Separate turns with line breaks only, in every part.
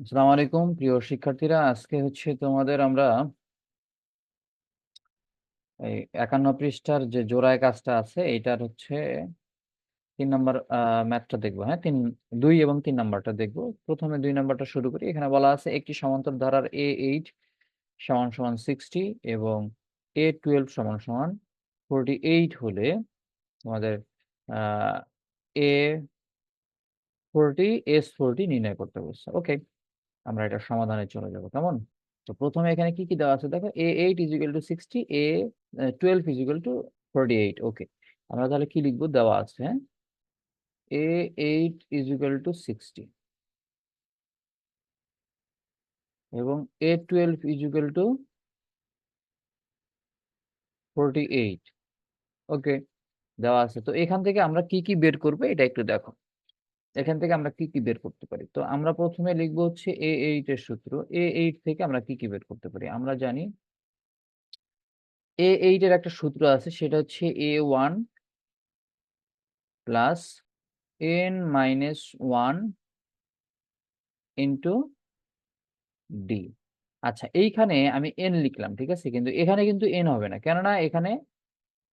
আসসালামু আলাইকুম। প্রিয় শিক্ষার্থীরা, আজকে হচ্ছে তোমাদের আমরা এই একান্ন পৃষ্ঠার যে জোড়ায় কাজটা আছে এইটার হচ্ছে তিন নম্বর ম্যাথটা দেখব হ্যাঁ? তিন, দুই এবং তিন নাম্বারটা দেখব। প্রথমে দুই নাম্বারটা শুরু করি। এখানে বলা আছে, একটি সমান্তর ধারার এ এইট সমান সমান সিক্সটি এবং এ টুয়েলভ সমান সমান ফোরটি এইট হলে তোমাদের এ ফোরটি এস ফোরটি নির্ণয় করতে বলছে। ওকে আমরা এটা সমাধানে চলে যাব, কেমন? তো প্রথমে এখানে কি কি দেওয়া আছে? দেখো A eight is equal to sixty A twelve is equal to forty eight okay আমরা তাহলে কি লিখব? দেওয়া আছে হ্যাঁ? A eight is equal to sixty এবং A twelve is equal to forty eight okay দেওয়া আছে। তো এখান থেকে আমরা কি কি বের করব? এটা একটু দেখো। এখান থেকে আমরা কি কি বের করতে পারি? তো আমরা প্রথমে লিখব হচ্ছে এ এইট এর সূত্র। এ এইট থেকে আমরা কি কি বের করতে পারি? আমরা জানি এ এইট এর একটা সূত্র আছে, সেটা হচ্ছে A one plus N minus one into D আচ্ছা এইখানে আমি এন লিখলাম, ঠিক আছে? কিন্তু এখানে কিন্তু এন হবে না। কেননা এখানে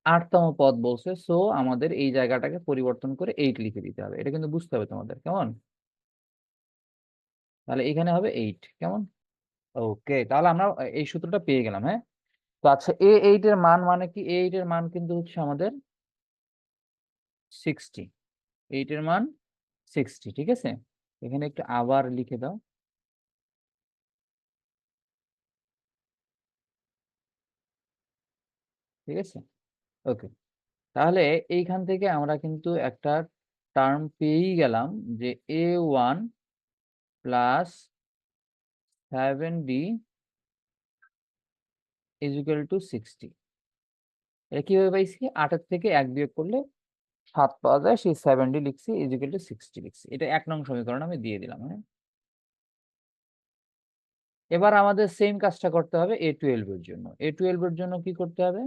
আটতম পদ বলছে সো আমাদের এই জায়গাটাকে পরিবর্তন করে এইট লিখে দিতে হবে। এটা কিন্তু বুঝতে হবে তোমাদের, কেমন? তাহলে এখানে হবে এইট কেমন? ওকে তাহলে আমরা এই সূত্রটা পেয়ে গেলাম হ্যাঁ? তো আচ্ছা এ এইট এর মান মানে কি? এইট এর মান কিন্তু হচ্ছে আমাদের সিক্সটি এইট এর মান সিক্সটি ঠিক আছে? এখানে একটু আবার লিখে দাও। ঠিক আছে? ওকে তাহলে এইখান থেকে আমরা কিন্তু একটা টার্ম পেয়েই গেলাম যে A one plus seven D is equal to sixty এটা কীভাবে পাইছি? আটের থেকে এক বিয়োগ করলে সাত পাওয়া যায়, সেই সেভেন ডি লিখছি ইজ ইকুয়াল টু সিক্সটি লিখছি। এটা এক নং সমীকরণ আমি দিয়ে দিলাম হ্যাঁ? এবার আমাদের সেম কাজটা করতে হবে এ টুয়েলভ এর জন্য। এ টুয়েলভ এর জন্য কি করতে হবে?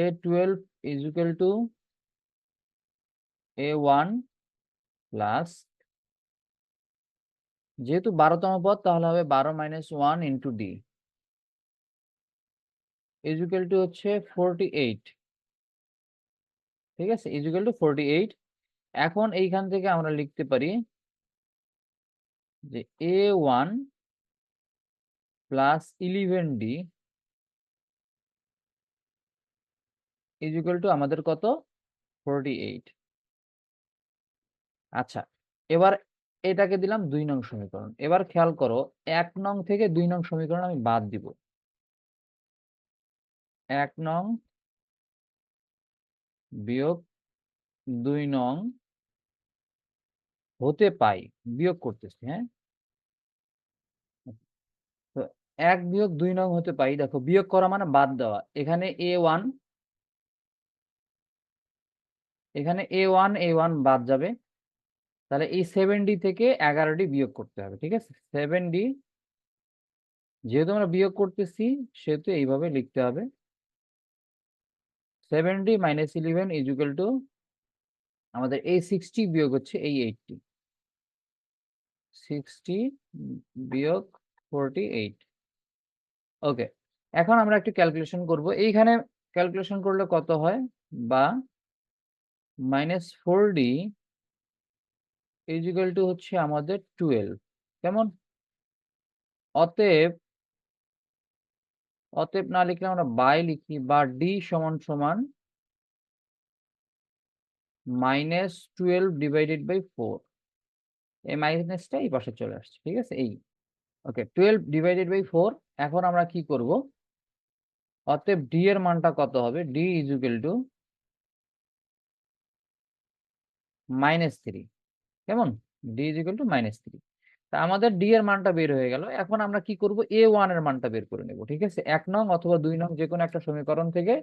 A twelve is equal to A one plus যেহেতু বারোতম পদ, তাহলে হবে বারো minus one into D is equal to হচ্ছে ফোরটি এইট ঠিক আছে? ইজুকাল টু ফোরটি এইট এখন এইখান থেকে আমরা লিখতে পারি যে A one plus eleven D is equal to আমাদের কত? ফোরটি এইট আচ্ছা এবার এটাকে দিলাম দুই নং সমীকরণ। এবার খেয়াল করো, এক নং থেকে দুই নং সমীকরণ আমি বাদ দিব। এক নং বিয়োগ দুই নং হতে পাই, বিয়োগ করতেছি হ্যাঁ? এক বিয়োগ দুই নং হতে পাই, দেখো বিয়োগ করা মানে বাদ দেওয়া। এখানে এ ওয়ান এখানে এ ওয়ান এ ওয়ান বাদ যাবে। তাহলে এই সেভেন ডি থেকে এগারোটি বিয়োগ করতে হবে, ঠিক আছে? সেভেন ডি যেহেতু আমরা বিয়োগ করতেছি, সেহেতু এইভাবে লিখতে হবে। Seven D minus eleven is equal to আমাদের এই সিক্সটি বিয়োগ হচ্ছে এই এইটটি সিক্সটি বিয়োগ ফোরটি এইট ওকে এখন আমরা একটু ক্যালকুলেশন করব। এইখানে ক্যালকুলেশন করলে কত হয়? বা minus four D is equal to হচ্ছে আমাদের টুয়েলভ কেমন? অতএব অতএব না লিখলে আমরা বাই লিখি বা ডি সমান সমান minus twelve divided by four এই মাইনাসটা এই পাশে চলে আসছে, ঠিক আছে? এই। Okay twelve divided by four এখন আমরা কি করব? অতএব ডি এর মানটা কত হবে? D is equal to minus three. কেমন? D is equal to minus three. তা আমাদের ডি এর মানটা বের হয়ে গেল। এখন আমরা কি করব? এ ওয়ানের মানটা বের করে নেব, ঠিক আছে? এক নং অথবা দুই নং যে কোনো একটা সমীকরণ থেকে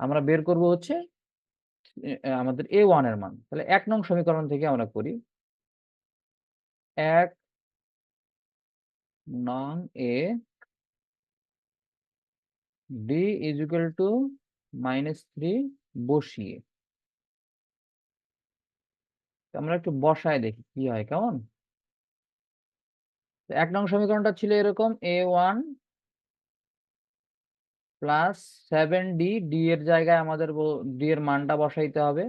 আমরা বের করব হচ্ছে আমাদের এ ওয়ানের মান। তাহলে এক নং সমীকরণ থেকে আমরা করি, এক নং A D is equal to minus three বসিয়ে। আমরা একটু বসায় দেখি কি হয় কেমন ১ নং সমীকরণটা ছিল এরকম A1 প্লাস 7D, ডি এর জায়গায় আমাদের D এর মানটা বসাইতে হবে।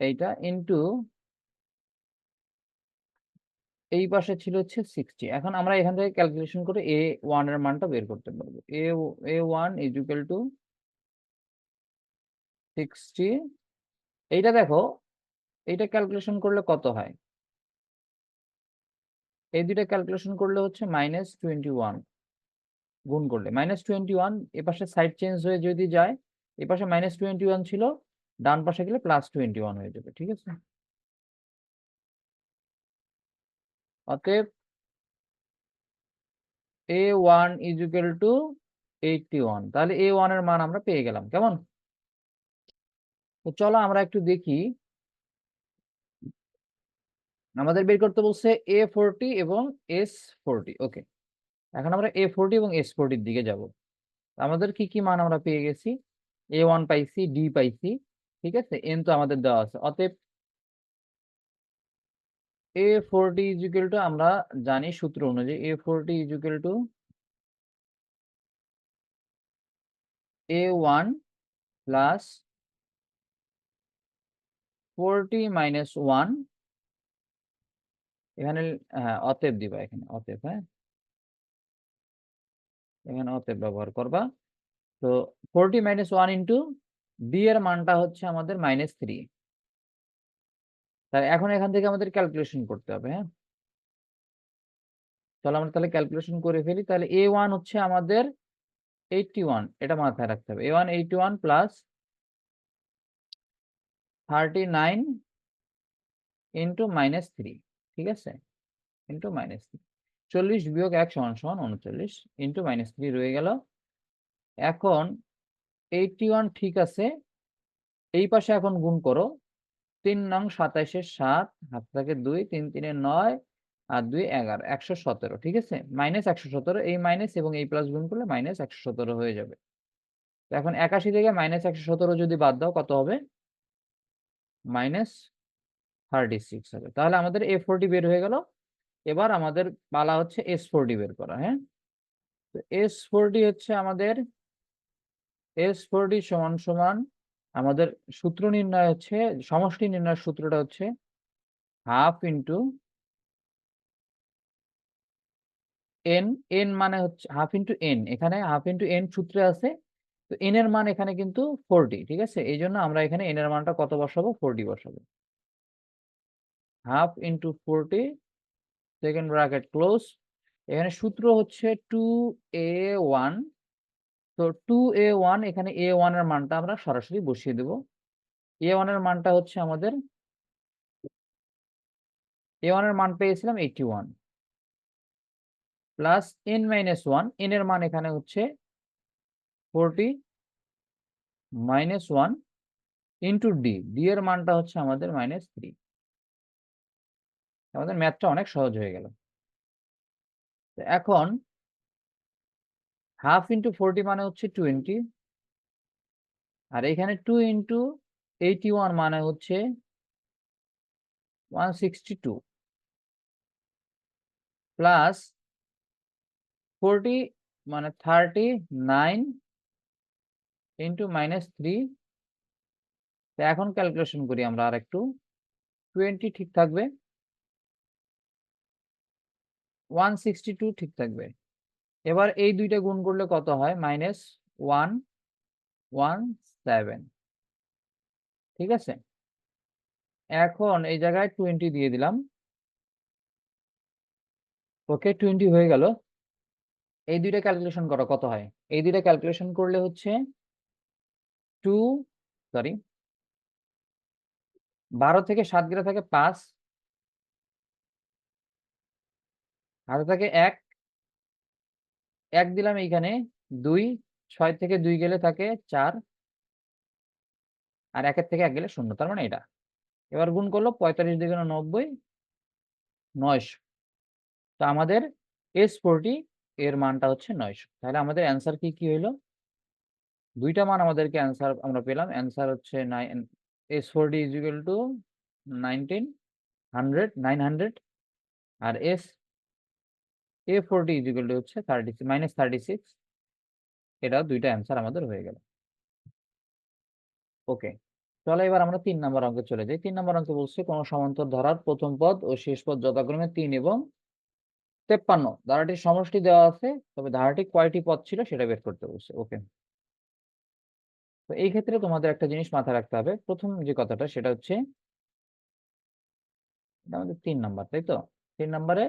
এইটা ইনটু এই পাশে ছিল হচ্ছে 60 এখন আমরা এখান থেকে ক্যালকুলেশন করে এ ওয়ানের মানটা বের করতে পারব। A A1 is equal to 60 এইটা দেখো, এইটা ক্যালকুলেশন করলে কত হয়? এই দুইটা ক্যালকুলেশন করলে হচ্ছে -21 গুণ করলে। -21 এপাশে সাইড চেঞ্জ হয়ে যদি যায়, এপাশে -21 ছিল, ডান পাশে গেলে +21 হয়ে যাবে। ঠিক আছে? অতএব A1 is টু to 81 তাহলে A1 এর মান আমরা পেয়ে গেলাম। কেমন? তো চলো আমরা একটু দেখি আমাদের বের করতে বলছে A40 এবং S40 ওকে। এখন আমরা A40 এবং S40 এর দিকে যাব। আমাদের কি, কি মান আমরা পেয়ে গেছি? A1 পাইছি, D পাইছি। ঠিক আছে? এন তো আমাদের দেওয়া আছে। অতএব A40 is equal to আমরা জানি সূত্র অনুযায়ী A40 is equal to A1 plus 40 minus 1 এখানে অতএব দিবা এখানে অতএব, হ্যাঁ? এখানে অতএব ব্যবহার করবা। তো 40 মাইনাস 1 ইনটু D এর মানটা হচ্ছে আমাদের -3 তাই এখন এখান থেকে আমাদের ক্যালকুলেশন করতে হবে, হ্যাঁ? চলো আমরা তাহলে ক্যালকুলেশন করে ফেলি। তাহলে A1 হচ্ছে আমাদের 81 এটা মাথায় রাখতে হবে। A1 81 প্লাস 39 ইনটু -3 ঠিক আছে? ইনটু -3 40 বিয়োগ ১ সমান, সমান ৩৯ ইনটু -3 রয়ে গেল। এখন 81 ঠিক আছে। এই পাশে এখন গুণ করো। ৩ নং ২৭ এর ৭ হাত থাকে ২, ৩ ৩ এ ৯ আর ২ ১১ ১১৭ ঠিক আছে? -১১৭ এই মাইনাস এবং এই প্লাস গুণ করলে -১১৭ হয়ে যাবে। এখন ৮১ থেকে -১১৭ যদি বাদ দাও কত হবে? -36 হবে। তাহলে আমাদের A40 বের হয়ে গেল। এবার আমাদের পালা হচ্ছে S40 বের করা, হ্যাঁ? তো S40 হচ্ছে আমাদের S40 সমান, সমান আমাদের সূত্র নির্ণয় হচ্ছে সমষ্টি নির্ণয়ের সূত্রটা হচ্ছে হাফ ইনটু n, n মানে হচ্ছে হাফ ইনটু n এখানে হাফ ইনটু n সূত্রে আছে। তো n এর মান এখানে কিন্তু 40 ঠিক আছে? এই জন্য আমরা এখানে n এর মানটা কত বসাবো? 40 বসাবো। Half into 40 second bracket close. এখানে সূত্র হচ্ছে 2a1 তো 2a1 এখানে এ ওয়ানের মানটা আমরা সরাসরি বসিয়ে দেব। এ ওয়ানের মানটা হচ্ছে আমাদের a1 এর মান পেয়েছিলাম 81 plus n minus one N এর মান এখানে হচ্ছে 40 মাইনাস 1 ইনটু d, d এর মানটা হচ্ছে আমাদের -3 আমাদের ম্যাথটা অনেক সহজ হয়ে গেল। এখন হাফ ইনটু 40 মানে হচ্ছে 20 আর এখানে 2 ইনটু 81 মানে হচ্ছে 162 প্লাস 40 মানে 39 ইনটু -3 তো এখন ক্যালকুলেশন করি আমরা আরেকটু। 20 ঠিক থাকবে। 162 ঠিক থাকবে। এবার এই দুইটা গুণ করলে কত হয়? -117 ঠিক আছে? এখন এই জায়গায় 20 দিয়ে দিলাম। ওকে 20 হয়ে গেল। এই দুইটা ক্যালকুলেশন করো, কত হয়? এই ২ টা ক্যালকুলেশন করলে হচ্ছে 2 সরি ১২ থেকে সাত গেলে থাকে ৫ হাতে থাকে ১ ১ দিলাম এইখানে ২ ৬ থেকে দুই গেলে থাকে চার। আর একের থেকে এক গেলে শূন্য তার মানে এটা। এবার গুণ করল ৪৫ দুগুণে ৯০ ৯০০ তো আমাদের S40 এর মানটা হচ্ছে ৯০০ তাহলে আমাদের অ্যান্সার কি, কি হইল? ২ টা মান আমাদেরকে অ্যান্সার আমরা পেলাম। অ্যান্সার হচ্ছে nine S40 is equal to 19 100 900 R S A forty is equal to হচ্ছে মাইনাস এটা দুইটা অ্যান্সার আমাদের হয়ে গেল। ওকে চলো এবার আমরা তিন নম্বর অঙ্কে চলে যাই। তিন নম্বর অঙ্কে বলছে কোন সমান্তর ধারার প্রথম পদ ও শেষ পদ যথাক্রমে তিন এবং তেপ্পান্ন। ধারাটির সমষ্টি দেওয়া আছে, তবে ধারাটি কয়টি পদ ছিল সেটা বের করতে বলছে। ওকে তো এই ক্ষেত্রে তোমাদের একটা জিনিস মাথায় রাখতে হবে। প্রথম যে কথাটা সেটা হচ্ছে আমাদের তিন নাম্বার, তাই তো? তিন নাম্বারে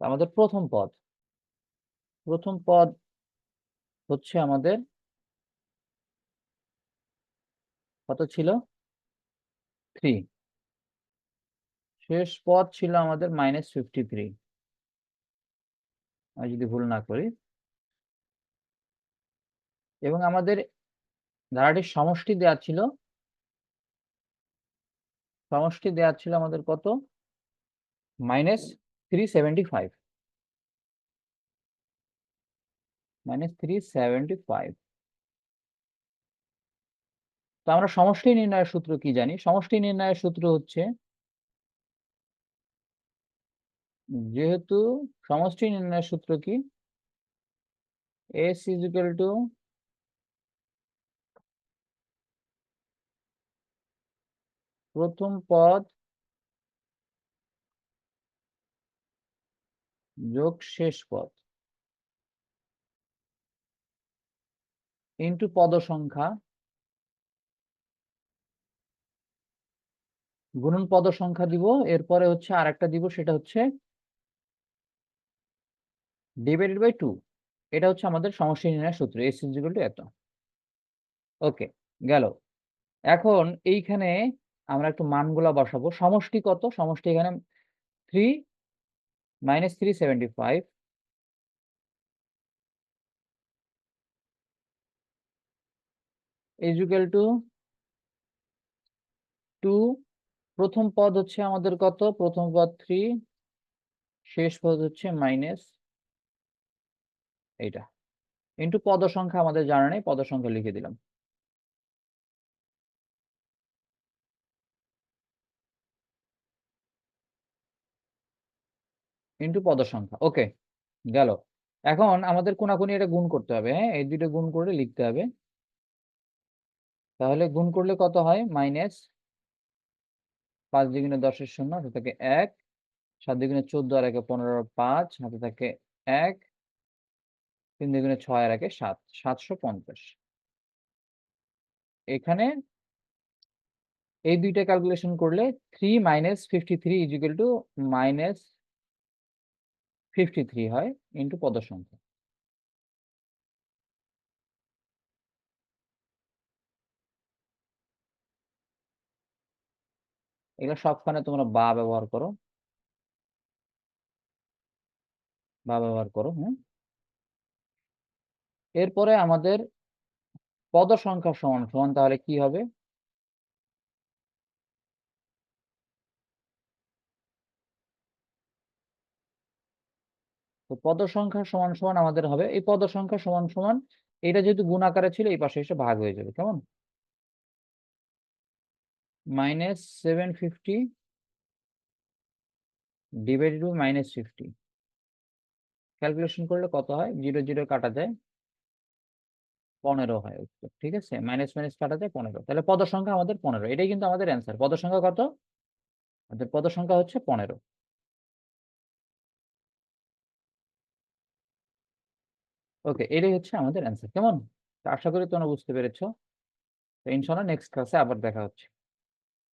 আমাদের প্রথম পদ। প্রথম পদ হচ্ছে আমাদের কত ছিল? থ্রি শেষ পদ ছিল আমাদের মাইনাস ফিফটি থ্রি আমি যদি ভুল না করি। এবং আমাদের ধারাটির সমষ্টি দেওয়া ছিল। সমষ্টি দেওয়া ছিল আমাদের কত? Minus three seventy five minus three seventy five তো আমরা সমষ্টি নির্ণয়ের সূত্র কি জানি? সমষ্টি নির্ণয়ের সূত্র হচ্ছে যেহেতু সমষ্টি নির্ণয়ের সূত্র কি? এস ইজিক্যাল টু প্রথম পদ যোগ শেষ পদ ইন্টু পদ সংখ্যা গুণন পদ সংখ্যা দিব, এরপরে হচ্ছে আর একটা দিব, সেটা হচ্ছে ডিভাইডেড বাই টু এটা হচ্ছে আমাদের সমষ্টি নির্ণয়ের সূত্র এস ইজিক্যাল টু এত। ওকে গেল। এখন এইখানে আমরা একটু মানগুলা বসাবো। সমষ্টি কত? সমষ্টি এখানে three minus three seventy five is equal to two প্রথম পদ হচ্ছে আমাদের কত? প্রথম পদ থ্রি শেষ পদ হচ্ছে মাইনাস এইটা। ইন্টু পদ সংখ্যা আমাদের জানা নেই, পদ সংখ্যা লিখে দিলাম। ইন্টু পদ সংখ্যা ওকে গেল। এখন আমাদের কোনাকুনি এটা গুণ করতে হবে হ্যাঁ? এই দুটো গুণ করে লিখতে হবে। তাহলে গুণ করলে কত হয়? মাইনাস পাঁচ দ্বিগুণে দশের শূন্য, হাতে থাকে এক। সাত দ্বিগুণে চোদ্দ আর একে পনেরো, পাঁচ, হাতে থাকে এক। তিন দ্বিগুণে ছয় আর একে সাত, সাতশো পঞ্চাশ। এখানে এই দুইটা ক্যালকুলেশন করলে three minus fifty three is equal to minus fifty three হয় ইন্টু পদ সংখ্যা এগুলো সবখানে তোমরা বা ব্যবহার করো। বা ব্যবহার করো হ্যাঁ এরপরে আমাদের পদ সংখ্যা সমান সমান তাহলে কি হবে? তো পদ সংখ্যা সমান সমান আমাদের হবে। এই পদ সংখ্যা সমান সমান এটা যেহেতু গুণ আকারে ছিল, এই পাশে এসে ভাগ হয়ে যাবে, কেমন? Minus seven fifty divided by minus fifty calculation করলে কত হয়? জিরো জিরো কাটা যায়, পনেরো হয় উত্তর, ঠিক আছে? মাইনাস মাইনাস কাটা যায়, পনেরো। তাহলে পদ সংখ্যা আমাদের পনেরো। এটাই কিন্তু আমাদের অ্যান্সার পদ সংখ্যা কত? আমাদের পদ সংখ্যা হচ্ছে পনেরো। ওকে এটাই হচ্ছে আমাদের অ্যান্সার কেমন? আশা করি তোমরা বুঝতে পেরেছ। ইনশাল্লাহ নেক্সট ক্লাসে আবার দেখা হচ্ছে।